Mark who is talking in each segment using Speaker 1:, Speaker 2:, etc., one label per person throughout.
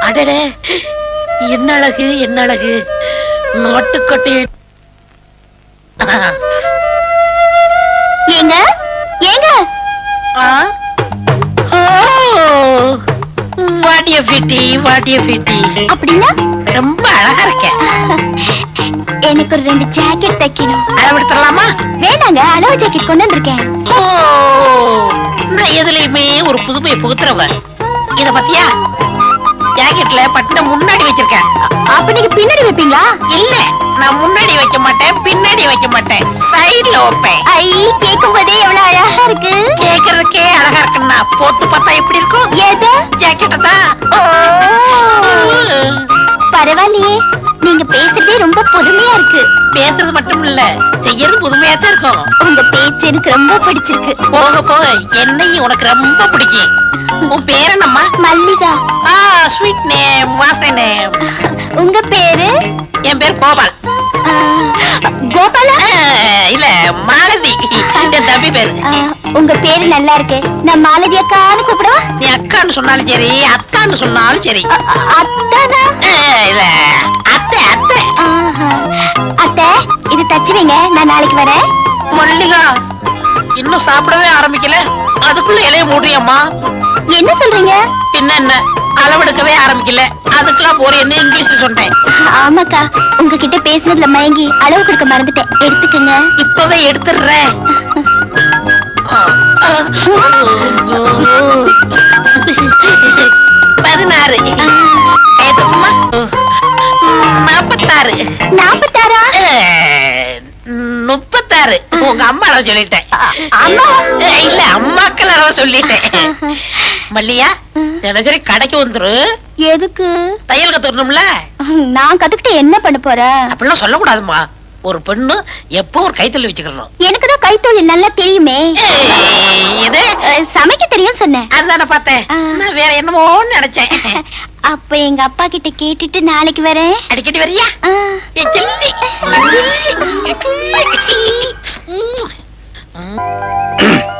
Speaker 1: அடடே என்ன அழகு என்ன அழகு? நோட்டுக்கொட்டி
Speaker 2: ஏங்க ஏங்க?
Speaker 1: வாட்டிய பிட்டி வாட்டிய பிட்டி
Speaker 2: அப்படின்னா?
Speaker 1: ரொம்ப அழகா இருக்க.
Speaker 2: எனக்கு ஒரு ரெண்டு ஜாக்கெட் தைக்கணும்.
Speaker 1: அளவெடுத்துடலாமா
Speaker 2: வேணாங்க அளவு ஜாக்கெட் கொண்டு வந்திருக்கேன்.
Speaker 1: ஓ! நான் எதுலயுமே ஒரு புதுமையை புகுத்துறவ. இத பத்தியா? ஜாக்கெட்ல பட்டின முன்னாடி வச்சிருக்கேன்.
Speaker 2: அப்ப நீங்க பின்னாடி வைப்பீங்களா?
Speaker 1: இல்ல நான் முன்னாடி வைக்க மாட்டேன் பின்னாடி வைக்க மாட்டேன். சைடுல வைப்பேன்.
Speaker 2: ஐ கேட்கும் போதே எவ்வளவு அழகா இருக்கு.
Speaker 1: கேக்குறதுக்கே அழகா இருக்குன்னா போட்டு பார்த்தா எப்படி இருக்கும்?
Speaker 2: எது?
Speaker 1: ஜாக்கெட்டை தான்.
Speaker 2: பரவாயில்லையே நீங்க பேசுறதே ரொம்ப புதுமையா இருக்கு.
Speaker 1: பேசுறது மட்டும் இல்ல செய்யறது புதுமையா தான் இருக்கும்.
Speaker 2: உங்க பேச்சு எனக்கு ரொம்ப பிடிச்சிருக்கு.
Speaker 1: போக போக என்னையும் உனக்கு ரொம்ப பிடிக்கும். உன் பேர் என்னம்மா?
Speaker 2: மல்லிகா.
Speaker 1: ஆ ஸ்வீட் நேம் வாசனை நேம்
Speaker 2: உங்க பேரு?
Speaker 1: என் பேர் கோபால்.
Speaker 2: கோபாலா?
Speaker 1: இல்ல மாலதி. என் தம்பி பேரு.
Speaker 2: உங்க பேரு நல்லா இருக்கு. நான் மாலதி அக்கான்னு கூப்பிடவா?
Speaker 1: நீ அக்கான்னு சொன்னாலும் சரி அத்தான்னு சொன்னாலும் சரி.
Speaker 2: அத்தானா?
Speaker 1: இல்ல.
Speaker 2: இது தச்சு வைங்க நான் நாளைக்கு வரேன்.
Speaker 1: மல்லிகா இன்னும் சாப்பிடவே ஆரம்பிக்கல. அதுக்குள்ள இலைய மூடுறியம்மா.
Speaker 2: என்ன சொல்றீங்க?
Speaker 1: பின்ன என்ன அளவெடுக்கவே ஆரம்பிக்கல. அதுக்கெல்லாம் போறேன்னு இங்கிலீஷ்ல சொன்னேன்.
Speaker 2: ஆமாக்கா உங்ககிட்ட பேசுனதுல மயங்கி அளவு கொடுக்க மறந்துட்டேன். எடுத்துக்கங்க.
Speaker 1: இப்பவே எடுத்துடுறேன். பதினாறு. நாப்பத்தாறா. அஹ், முப்பத்தாறு. உங்க அம்மா? அளவு சொல்லிட்டேன் இல்ல அம்மாக்கள் அளவு சொல்லிட்டேன். மல்லியா தினசரி கடைக்கு வந்துரு.
Speaker 2: எதுக்கு?
Speaker 1: தையல் கத்துக்கணும்ல
Speaker 2: நான் கத்துக்கிட்டு என்ன பண்ண போறேன்
Speaker 1: அப்படிலாம் சொல்லக்கூடாதும்மா. ஒரு பெண்ணு எப்போ ஒரு கைத்தள்ளி வச்சுக்கணும்
Speaker 2: எனக்கு தான் கைத்தொழில் நல்லா தெரியுமே.
Speaker 1: இது?
Speaker 2: சமைக்க தெரியும் சொன்னேன்.
Speaker 1: அதுதானே பார்த்தேன். நான் வேற என்னமோன்னு நினைச்சேன்.
Speaker 2: அப்ப எங்க அப்பா கிட்ட கேட்டுட்டு நாளைக்கு வரேன்.
Speaker 1: அடிக்கடி வரியா?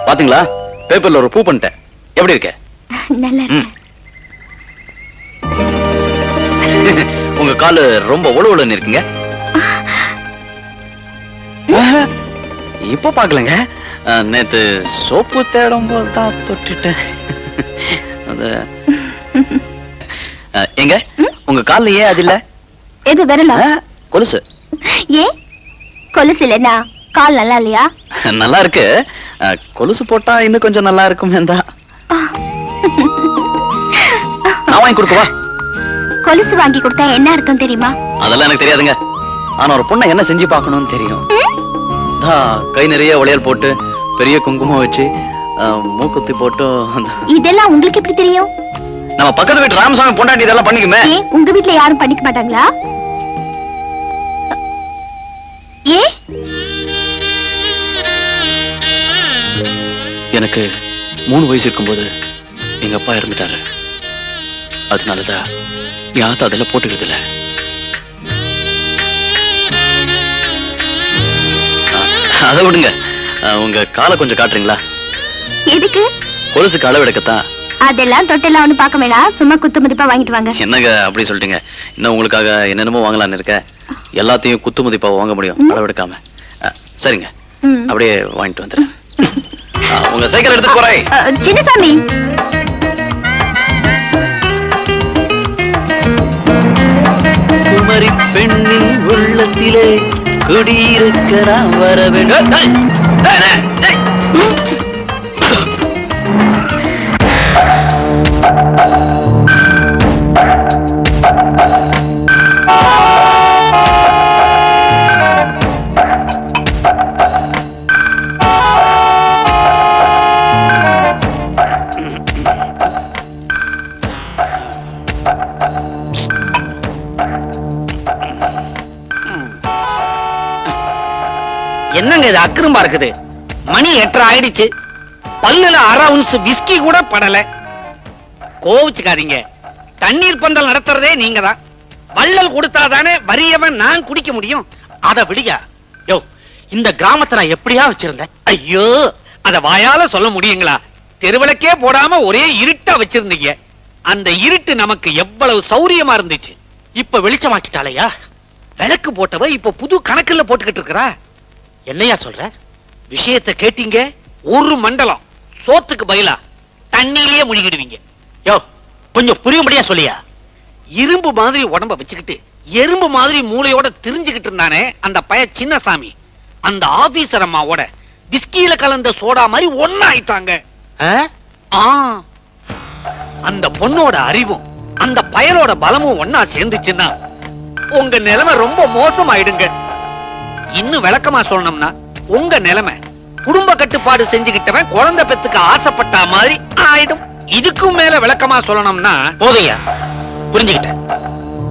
Speaker 3: பாத்தீங்களா? பேப்பர்ல ஒரு பூ பண்ணிட்டேன். எப்படி இருக்க?
Speaker 2: நல்லா இருக்கு
Speaker 3: உங்க காலு ரொம்ப ஒழுவலுன்னு இருக்குங்க. இப்போ பாக்கலங்க அஹ், நேத்து சோப்பு தேடும் போது தான் தொட்டுட்டேன். அது எங்க உங்க கால்ல ஏன் அது இல்ல?
Speaker 2: எது வரலாம்
Speaker 3: அஹ், கொலுசு.
Speaker 2: ஏன் கொலுசு இல்லைன்னா கால் நல்லா இல்லையா?
Speaker 3: நல்லா இருக்கு. கொலுசு போட்டா இன்னும் கொஞ்சம் நல்லா இருக்கும் தான் நான் வாங்கி கொடுக்கவா
Speaker 2: கொலுசு வாங்கி கொடுத்தா என்ன அர்த்தம் தெரியுமா?
Speaker 3: அதெல்லாம் எனக்கு தெரியாதுங்க. ஆனா ஒரு பொண்ணை என்ன செஞ்சு பார்க்கணும்னு தெரியும். தான் கை நிறைய வளையல் போட்டு பெரிய குங்குமம் வச்சு மூக்குத்தி போட்டு அந்த-
Speaker 2: இதெல்லாம் உங்களுக்கு எப்படி தெரியும்?
Speaker 3: நம்ம பக்கத்து வீட்டு ராமசாமி பொண்டாட்டி இதெல்லாம் பண்ணிக்குமே.
Speaker 2: உங்க வீட்ல யாரும் பண்ணிக்க மாட்டாங்களா? ஏ?
Speaker 3: எனக்கு மூணு வயசு இருக்கும்போது எங்க அப்பா இறந்துட்டாரு. அதனாலதான் யாத்த அதெல்லாம் போட்டுக்கிறது இல்ல அதை விடுங்க. உங்க காலை கொஞ்சம் காட்டுறீங்களா?
Speaker 2: எதுக்கு?
Speaker 3: கொலுசுக்கு அளவு எடுக்கத்தான்.
Speaker 2: அதெல்லாம் தொட்டெல்லாம் ஒண்ணு பார்க்க வேணாம். சும்மா குத்து மதிப்பா வாங்கிட்டு வாங்க.
Speaker 3: என்னங்க அப்படி சொல்லிட்டீங்க? இன்னும் உங்களுக்காக என்னென்னமோ வாங்கலாம்னு இருக்க எல்லாத்தையும் குத்து மதிப்பா வாங்க முடியும்.
Speaker 2: ம்.
Speaker 3: அளவெடுக்காம அஹ், சரிங்க. அப்படியே வாங்கிட்டு வந்துடுறேன். உங்க சைக்கிள் எடுத்துட்டு போறேன்.
Speaker 2: சின்னசாமி.
Speaker 3: பெண்ணின் உள்ளத்திலே குடியிருக்கிறான் வர வேண்டும் Thank you.
Speaker 4: என்னங்க இது அக்கிரமா இருக்குது? மணி எட்டரை ஆயிடுச்சு. பல்லுல அரை விஸ்கி கூட படல. கோவிச்சுக்காதீங்க. தண்ணீர் பந்தல் நடத்துறதே நீங்க தான் வள்ளல் கொடுத்தாதானே வரியவன் நான் குடிக்க முடியும். அத விடியா யோ இந்த கிராமத்தை நான் எப்படியா வச்சிருந்தேன்? ஐயோ அத வாயால சொல்ல முடியுங்களா? தெருவிளக்கே போடாம ஒரே இருட்டா வச்சிருந்தீங்க. அந்த இருட்டு நமக்கு எவ்வளவு சௌரியமா இருந்துச்சு. இப்ப வெளிச்சமாக்கிட்டாலையா விளக்கு போட்டவ இப்ப புது கணக்குல போட்டுக்கிட்டு இருக்கிறா? என்னையா சொல்ற? விஷயத்தை கேட்டீங்க? ஒரு மண்டலம். சோத்துக்கு பதிலா தண்ணியிலேயே முழுகிடுவீங்க. யோ கொஞ்சம் புரியும்படியா சொல்லியா? இரும்பு மாதிரி உடம்ப வச்சுக்கிட்டு எறும்பு மாதிரி மூளையோட தெரிஞ்சுக்கிட்டு இருந்தானே அந்த பய சின்னசாமி. அந்த ஆபீசர் அம்மாவோட விஸ்கியில கலந்த சோடா மாதிரி ஒன்னா ஆயிட்டாங்க. ஆ? அந்த பொண்ணோட அறிவும் அந்த பயலோட பலமும் ஒன்னா சேர்ந்துச்சுன்னா உங்க நிலைமை ரொம்ப மோசமாயிடுங்க. இன்னும் விளக்கமா சொல்லணும்னா உங்க நிலைமை குடும்ப கட்டுப்பாடு செஞ்சுக்கிட்டவன் குழந்தை பெத்துக்க ஆசைப்பட்ட மாதிரி ஆயிடும். இதுக்கும் மேல விளக்கமா சொல்லணும்னா போதையா? புரிஞ்சுக்கிட்டேன்.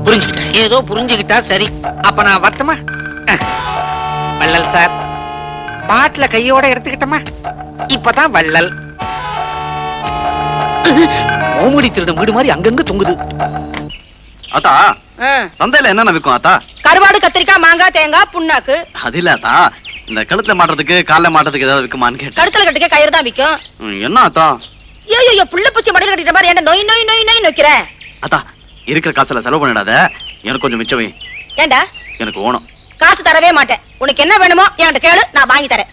Speaker 4: புரிஞ்சுக்கிட்டேன். ஏதோ புரிஞ்சுக்கிட்டா சரி. அப்ப நான் வரட்டுமா. வள்ளல் சார் பாட்டில கையோட எடுத்துக்கிட்டோமா? இப்பதான் வள்ளல். ஓமுடி திருடும் வீடு மாதிரி அங்கங்க தொங்குது.
Speaker 3: ஆத்தா சந்தையில என்னென்ன விற்கும் ஆத்தா?
Speaker 5: கருவாடு கத்திரிக்காய் மாங்காய் தேங்காய் புண்ணாக்கு.
Speaker 3: அது இல்ல ஆத்தா. இந்த கழுத்துல மாட்டுறதுக்கு கால்ல மாட்டுறதுக்கு ஏதாவது விற்குமான்னு கேட்டேன்.
Speaker 5: கழுத்துல கட்டுக்க கயிறு தான் விக்கும்.
Speaker 3: ம், என்ன ஆத்தா?
Speaker 5: ஐயோ புள்ள பூச்சி மடையில கட்டிட்ட மாதிரி என்ன நோய் நோய் நோய் நோய் நோக்கிற
Speaker 3: ஆத்தா இருக்கிற காசுல செலவு பண்ணிடாத. எனக்கு கொஞ்சம் மிச்சம் வை.
Speaker 5: ஏண்டா?
Speaker 3: எனக்கு ஓணும்.
Speaker 5: காசு தரவே மாட்டேன். உனக்கு என்ன வேணுமோ என்கிட்ட கேளு நான் வாங்கி தரேன்.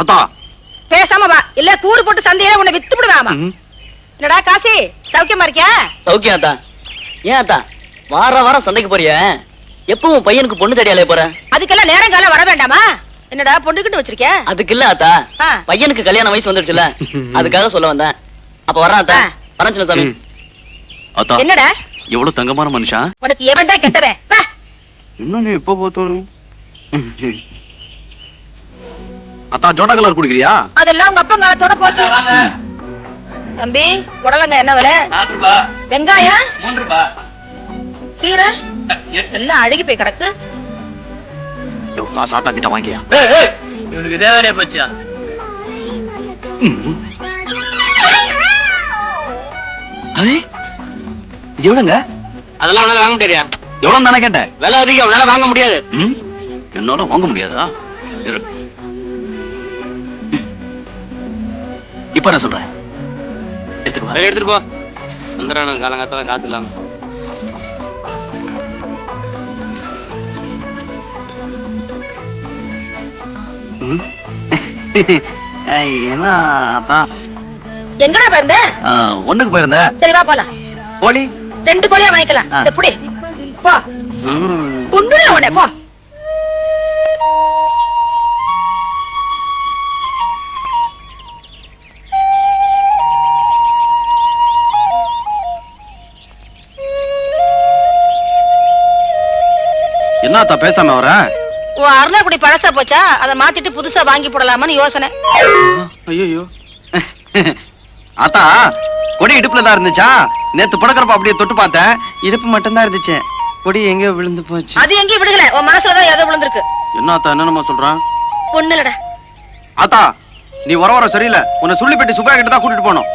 Speaker 3: ஆத்தா.
Speaker 5: பேசாம வா. இல்ல கூறு போட்டு சந்தையில உன்னை வித்து விடுவாமா. என்னடா காசி? சௌக்கியமா இருக்கியா?
Speaker 6: சௌக்கியம் அத்தா ஏன் அத்தா வார வாரம் சந்தைக்கு போறிய? எப்பவும் பையனுக்கு பொண்ணு தேடியாலே போற?
Speaker 5: அதுக்கெல்லாம் நேரம் காலம் வர வேண்டாமா? என்னடா பொண்ணுகிட்டு வச்சிருக்க
Speaker 6: அதுக்கு இல்ல அத்தா.
Speaker 5: ஆ.
Speaker 6: பையனுக்கு கல்யாண வயசு வந்துடுச்சுல அதுக்காக சொல்ல வந்தேன். அப்ப வரேன் அத்தா. வரேன் சின்ன சாமி.
Speaker 3: ஆத்தா
Speaker 5: என்னடா?
Speaker 3: எவ்வளவு தங்கமான மனுஷன்
Speaker 5: உனக்கு எவன் தான் கெட்டவன்?
Speaker 3: நீ எப்போ போத்தோம் அத்தா ஜோடா கலர் குடிக்கிறியா?
Speaker 5: அதெல்லாம் உங்க அப்பா காலத்தோட போச்சு. தம்பி புடலங்க என்ன விலை? வெங்காயம்? கீரை? எல்லாம் அழுகி போய் கிடக்கு?
Speaker 3: யோ, காசு ஆத்தா கிட்ட வாங்கியா?
Speaker 6: இவனுக்கு தேவையே போச்சியா
Speaker 3: இது எவ்வளவுங்க
Speaker 6: அதெல்லாம் உன்னால வாங்க முடியாது
Speaker 3: எவ்வளவு தானே கேட்டேன்.
Speaker 6: விலை அதிகம் உன்னால வாங்க முடியாது.
Speaker 3: ம்? என்னால வாங்க முடியாதா? இரு. இப்ப நான் சொல்றேன். எடுத்துட்டு.
Speaker 6: சரி, எடுத்துட்டு போ. வந்துடுறானு காலங்காத்தால காசு இல்லாம.
Speaker 3: அத்தா
Speaker 5: எங்கடா
Speaker 3: ஆ, ஒண்ணுக்கு போயிருந்தேன்
Speaker 5: சரி வா போலாம்.
Speaker 3: போலி
Speaker 5: ரெண்டு கோழியா வாங்கிக்கலாம். இந்த புடி. போ. குண்டுல உடனே போ.
Speaker 3: என்ன அத்தா பேசாம வர?
Speaker 5: உன் அருணாக்குடி பழசா போச்சா? அதை மாத்திட்டு புதுசா வாங்கி போடலாமான்னு யோசனை.
Speaker 3: ஐயோ அத்தா கொடி இடுப்புல தான் இருந்துச்சா? நேத்து படுக்கிறப்ப அப்படியே தொட்டு பார்த்தேன். இடுப்பு மட்டும்தான் இருந்துச்சு. கொடி எங்க விழுந்து போச்சு.
Speaker 5: அது எங்கேயும் விடுகல உன் மனசுலதான் ஏதோ விழுந்திருக்கு.
Speaker 3: என்ன அத்தா என்னமா சொல்றான்
Speaker 5: ஒண்ணு இல்லடா.
Speaker 3: அத்தா நீ வர வர சரியில்லை. உன்னை சுள்ளிப்பட்டி சுப்பையா கிட்ட தான் கூட்டிட்டு போனோம்.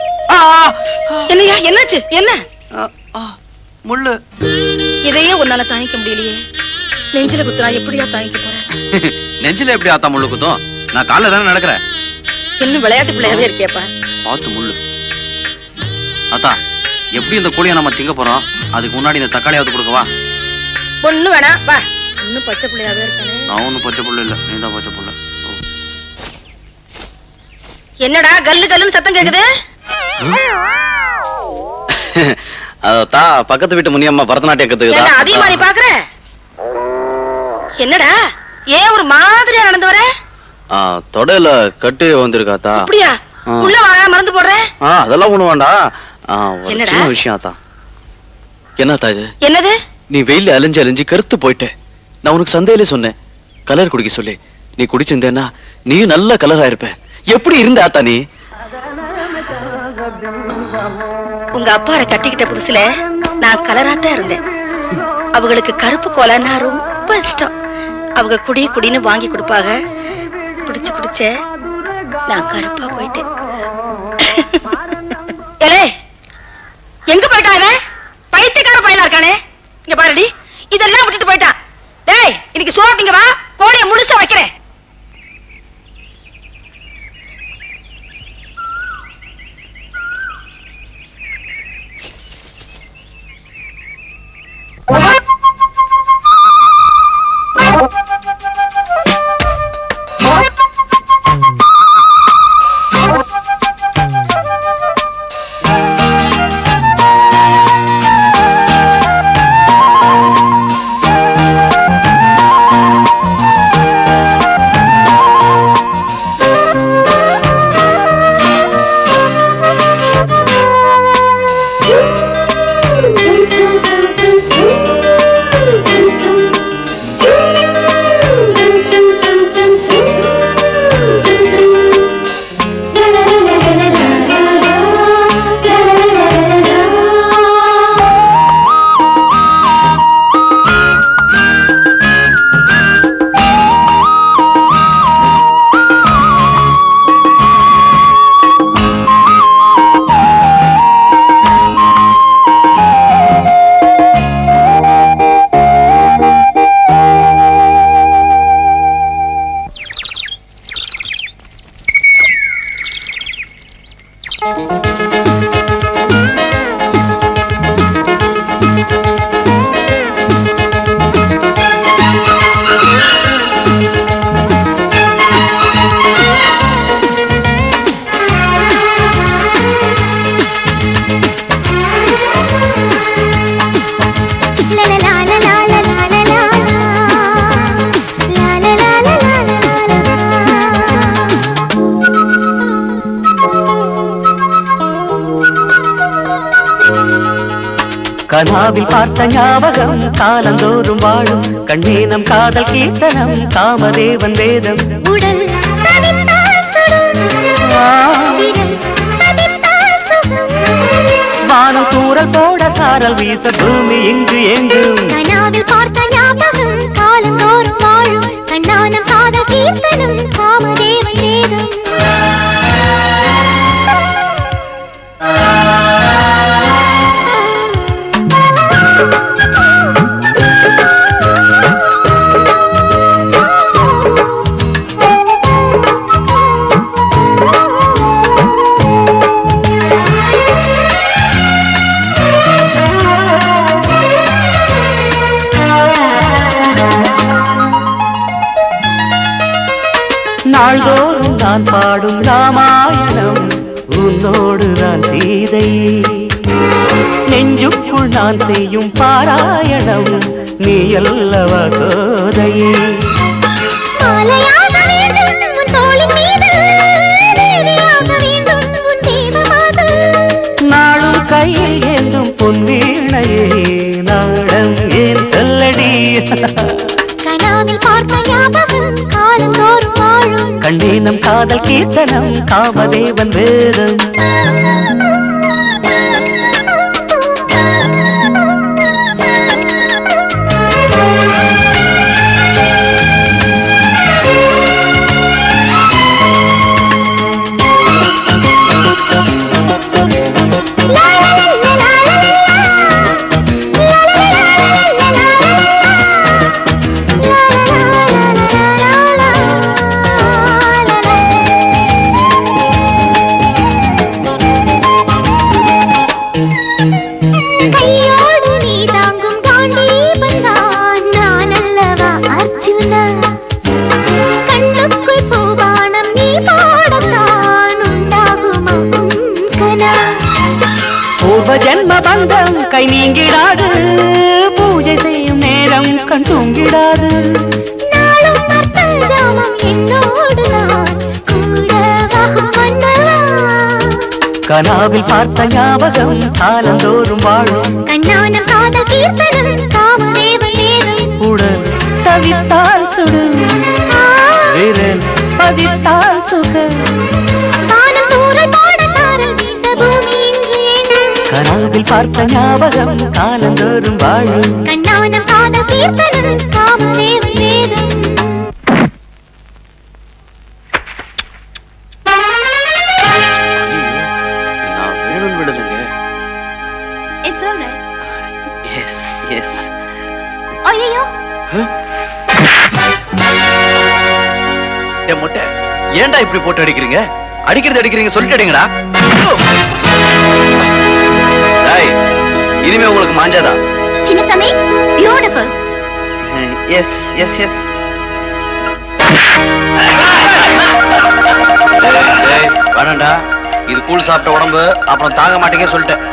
Speaker 5: என்னையா என்னாச்சு? என்ன?
Speaker 3: முள்ளு.
Speaker 5: இதையே உன்னால தாங்கிக்க முடியலையே. நெஞ்சில குத்துனா எப்படியா தாங்கிக்க போற?
Speaker 3: நெஞ்சில எப்படி ஆத்தா முள்ளு குத்தும்? நான் காலைல தானே நடக்கிறேன்.
Speaker 5: இன்னும் விளையாட்டு பிள்ளையாவே இருக்கியப்பா?
Speaker 3: பார்த்து முள்ளு. அத்தா எப்படி இந்த கோழியை நம்ம திங்க போறோம்? அதுக்கு முன்னாடி இந்த தக்காளியாவது கொடுக்கவா
Speaker 5: ஒண்ணு வேணாம். வா. இன்னும் பச்சை பிள்ளையாவே இருக்கானே.
Speaker 3: நான் ஒன்றும் பச்சை புள்ள இல்ல. நீ தான் பச்சை புள்ள.
Speaker 5: என்னடா கல்லு கல்லுன்னு சத்தம் கேக்குது?
Speaker 3: அதத்தா பக்கத்து வீட்டு முனியம்மா பரதநாட்டியம்
Speaker 5: ஏண்டா அதையும் மாதிரி
Speaker 3: கத்துக்குதா
Speaker 5: பாக்குற? என்னடா? ஏன் ஒரு மாதிரியா நடந்து வர?
Speaker 3: தொடையில கட்டு வந்திருக்காத்தா
Speaker 5: அப்படியா. உள்ள வாங்க மறந்து போடுறேன்
Speaker 3: அதெல்லாம் ஒண்ணு வேண்டாம்.
Speaker 5: என்னடா?
Speaker 3: விஷயம் அத்தா. என்னத்தா இது?
Speaker 5: என்னது?
Speaker 3: நீ வெயில்ல அலைஞ்சு அலைஞ்சு கருத்து போயிட்ட. நான் உனக்கு சந்தையிலே சொன்னேன். கலர் குடிக்க சொல்லி. நீ குடிச்சிருந்தேன்னா நீ நல்ல கலரா இருப்ப. எப்படி இருந்த ஆத்தா நீ?
Speaker 5: உங்க அப்பாரை கட்டிக்கிட்ட புதுசுல நான் கலராத்தான் இருந்தேன். அவங்களுக்கு கருப்பு கோலன்னா ரொம்ப இஷ்டம். அவங்க குடி குடின்னு வாங்கி கொடுப்பாங்க. குடிச்சு பிடிச்ச நான் கருப்பா போயிட்டேன்.
Speaker 7: கனாவில் பார்த்த ஞாபகம் காலந்தோறும் வாழும் கண்ணீனம் காதல் கீர்த்தனம் காமதேவன் வேதம்.
Speaker 8: உடல்.
Speaker 7: வானம் தூரல் போட சாரல் வீச பூமி இங்கு எங்கும்
Speaker 8: கனாவில் பார்த்த ஞாபகம் காலந்தோறும் வாழும் கண்ணானம் காதல் கீர்த்தனம்.
Speaker 7: நாள்தோறும் நான் பாடும் ராமாயணம். உன்னோடுதான் சீதை நெஞ்சுக்குள் நான் செய்யும் பாராயணம். நீ அல்லவா கோதையே நாளும் கையில் என்றும் பொன் வீணையே. நாடம் ஏன் சொல்லடி?
Speaker 8: வாழும்
Speaker 7: காதல் கீர்த்தனம் காமதேவன் வேதம்.
Speaker 8: Ay,
Speaker 7: கல்பனாவில் பார்த்த ஞாபகம் காலந்தோறும் வாழும்.
Speaker 8: கண்ணான காதல் கீர்த்தனம் காமம் தேவ.
Speaker 7: நேரம் உடல் தவித்தால் சுடு. விரல் பதித்தால்
Speaker 8: சுக.
Speaker 7: கனவில் பார்த்த ஞாபகம் காலந்தோறும் வாழும்.
Speaker 8: கண்ணான காதல் கீர்த்தனம்
Speaker 3: காமம் தேவ. ஏன்டா இப்படி போட்டு அடிக்கிறீங்க? அடிக்கிறது அடிக்கிறீங்க சொல்லிட்டு அடிங்கடா டேய், இனிமே உங்களுக்கு மாஞ்சாதா?
Speaker 8: Chinnasamy beautiful
Speaker 3: yes yes yes வேணாண்டா இது கூழ் சாப்பிட்ட உடம்பு அப்புறம் தாங்க மாட்டேங்க சொல்லிட்டேன்.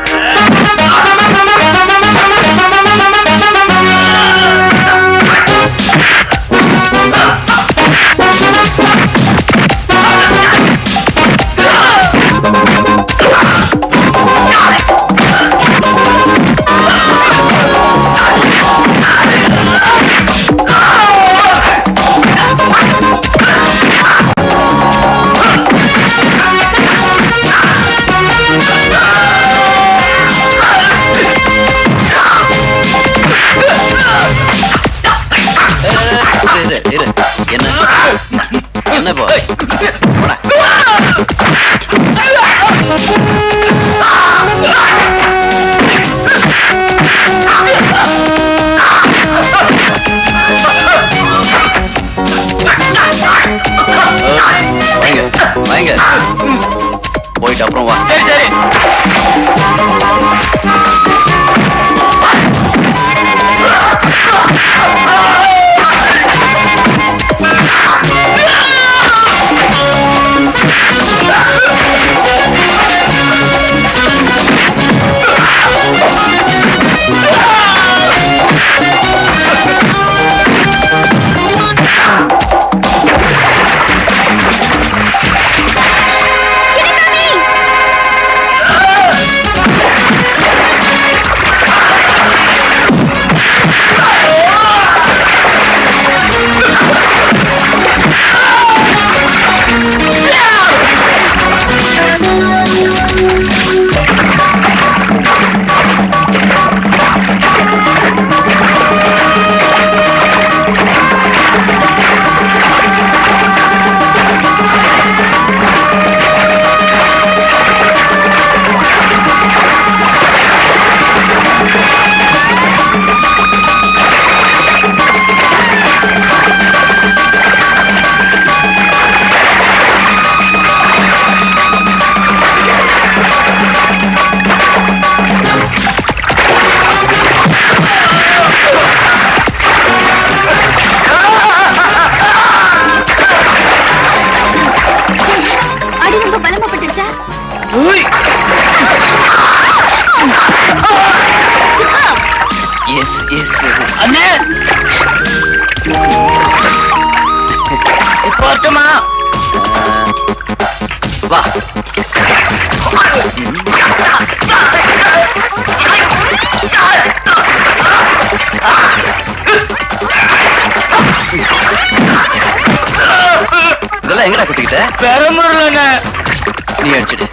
Speaker 3: எஸ் எஸ்
Speaker 6: அண்ணே! இப்போ வரட்டுமா?
Speaker 3: வா. இதெல்லாம் எங்கடா கட்டிக்கிட்ட?
Speaker 6: பெரம்பூர்ல
Speaker 3: நீ அடிச்சிடு.